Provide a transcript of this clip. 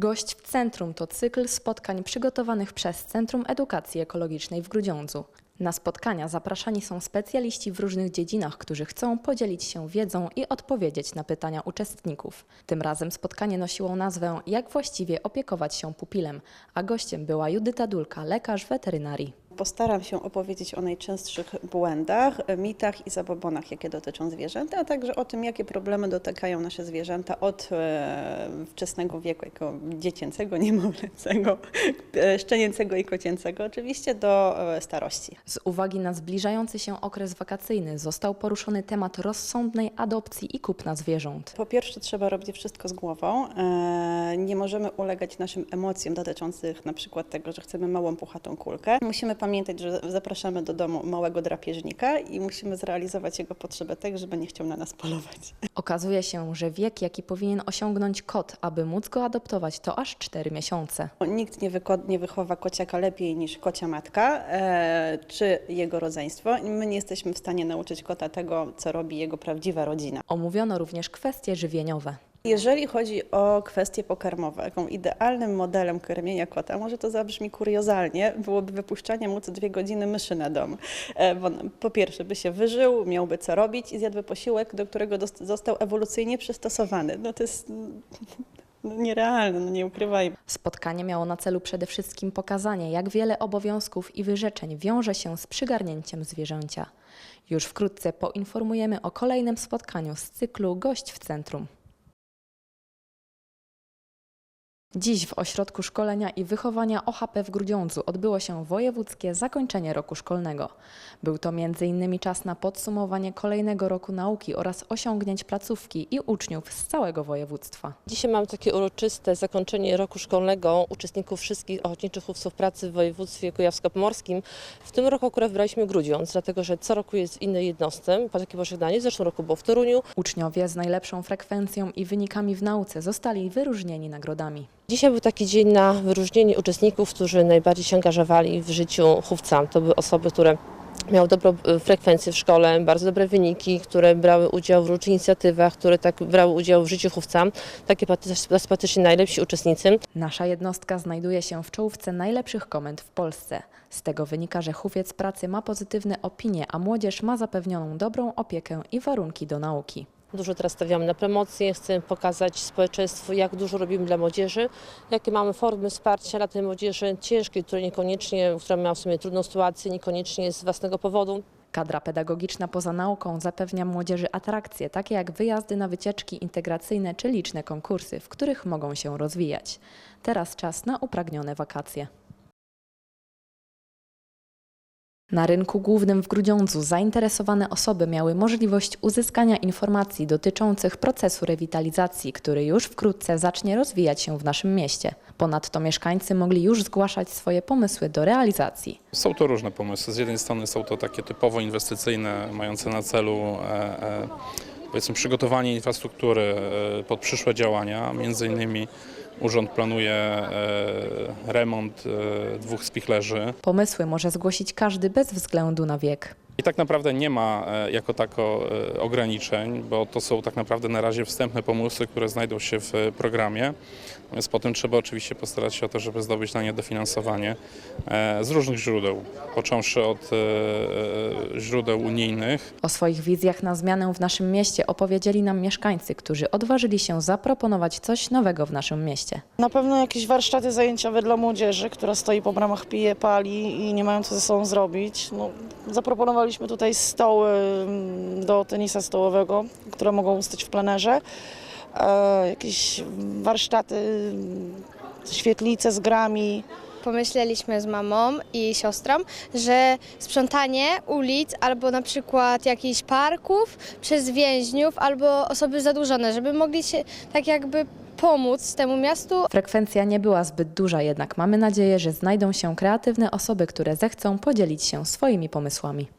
Gość w Centrum to cykl spotkań przygotowanych przez Centrum Edukacji Ekologicznej w Grudziądzu. Na spotkania zapraszani są specjaliści w różnych dziedzinach, którzy chcą podzielić się wiedzą i odpowiedzieć na pytania uczestników. Tym razem spotkanie nosiło nazwę Jak właściwie opiekować się pupilem, a gościem była Judyta Dulka, lekarz weterynarii. Postaram się opowiedzieć o najczęstszych błędach, mitach i zabobonach, jakie dotyczą zwierząt, a także o tym, jakie problemy dotykają nasze zwierzęta od e, wczesnego wieku, jako dziecięcego, niemowlęcego, e, szczenięcego i kocięcego, oczywiście do e, starości. Z uwagi na zbliżający się okres wakacyjny został poruszony temat rozsądnej adopcji i kupna zwierząt. Po pierwsze, trzeba robić wszystko z głową. Nie możemy ulegać naszym emocjom dotyczących na przykład tego, że chcemy małą puchatą kulkę. Musimy pamiętać, że zapraszamy do domu małego drapieżnika i musimy zrealizować jego potrzebę tak, żeby nie chciał na nas polować. Okazuje się, że wiek, jaki powinien osiągnąć kot, aby móc go adoptować, to aż 4 miesiące. Nikt nie, nie wychowa kociaka lepiej niż kocia matka e, czy jego rodzeństwo. My nie jesteśmy w stanie nauczyć kota tego, co robi jego prawdziwa rodzina. Omówiono również kwestie żywieniowe. Jeżeli chodzi o kwestie pokarmowe, jaką idealnym modelem karmienia kota, może to zabrzmi kuriozalnie, byłoby wypuszczanie mu co dwie godziny myszy na dom. E, Bo po pierwsze by się wyżył, miałby co robić i zjadłby posiłek, do którego został ewolucyjnie przystosowany. No to jest no, nierealne, no nie ukrywajmy. Spotkanie miało na celu przede wszystkim pokazanie, jak wiele obowiązków i wyrzeczeń wiąże się z przygarnięciem zwierzęcia. Już wkrótce poinformujemy o kolejnym spotkaniu z cyklu Gość w Centrum. Dziś w Ośrodku Szkolenia i Wychowania OHP w Grudziądzu odbyło się wojewódzkie zakończenie roku szkolnego. Był to m.in. czas na podsumowanie kolejnego roku nauki oraz osiągnięć placówki i uczniów z całego województwa. Dzisiaj mamy takie uroczyste zakończenie roku szkolnego uczestników wszystkich ochotniczych chówców pracy w województwie kujawsko-pomorskim. W tym roku akurat wybraliśmy Grudziądz, dlatego że co roku jest w innej jednostce. Takie pożegnanie, w zeszłym roku było w Toruniu. Uczniowie z najlepszą frekwencją i wynikami w nauce zostali wyróżnieni nagrodami. Dzisiaj był taki dzień na wyróżnienie uczestników, którzy najbardziej się angażowali w życiu chówca. To były osoby, które miały dobrą e, frekwencję w szkole, bardzo dobre wyniki, które brały udział w różnych inicjatywach, które tak brały udział w życiu chówca. Takie sympatycznie najlepsi uczestnicy. Nasza jednostka znajduje się w czołówce najlepszych komend w Polsce. Z tego wynika, że chówiec pracy ma pozytywne opinie, a młodzież ma zapewnioną dobrą opiekę i warunki do nauki. Dużo teraz stawiamy na promocję, chcemy pokazać społeczeństwu, jak dużo robimy dla młodzieży, jakie mamy formy wsparcia dla tej młodzieży ciężkiej, która niekoniecznie, która miała w sumie trudną sytuację, niekoniecznie z własnego powodu. Kadra pedagogiczna poza nauką zapewnia młodzieży atrakcje, takie jak wyjazdy na wycieczki integracyjne czy liczne konkursy, w których mogą się rozwijać. Teraz czas na upragnione wakacje. Na rynku głównym w Grudziądzu zainteresowane osoby miały możliwość uzyskania informacji dotyczących procesu rewitalizacji, który już wkrótce zacznie rozwijać się w naszym mieście. Ponadto mieszkańcy mogli już zgłaszać swoje pomysły do realizacji. Są to różne pomysły. Z jednej strony są to takie typowo inwestycyjne, mające na celu e, e, powiedzmy przygotowanie infrastruktury e, pod przyszłe działania. Między innymi urząd planuje e, remont e, dwóch spichlerzy. Pomysły może zgłosić każdy bez względu na wiek. I tak naprawdę nie ma e, jako tako e, ograniczeń, bo to są tak naprawdę na razie wstępne pomysły, które znajdą się w e, programie. Natomiast potem trzeba oczywiście postarać się o to, żeby zdobyć na nie dofinansowanie z różnych źródeł, począwszy od źródeł unijnych, O swoich wizjach na zmianę w naszym mieście opowiedzieli nam mieszkańcy, którzy odważyli się zaproponować coś nowego w naszym mieście. Na pewno jakieś warsztaty zajęciowe dla młodzieży, która stoi po bramach, pije, pali i nie mają co ze sobą zrobić. No, zaproponowaliśmy tutaj stoły mm, do tenisa stołowego, które mogą stać w plenerze. E, jakieś warsztaty, mm, świetlice z grami. Pomyśleliśmy z mamą i siostrą, że sprzątanie ulic albo na przykład jakichś parków przez więźniów albo osoby zadłużone, żeby mogli się tak jakby pomóc temu miastu, Frekwencja nie była zbyt duża, jednak mamy nadzieję, że znajdą się kreatywne osoby, które zechcą podzielić się swoimi pomysłami.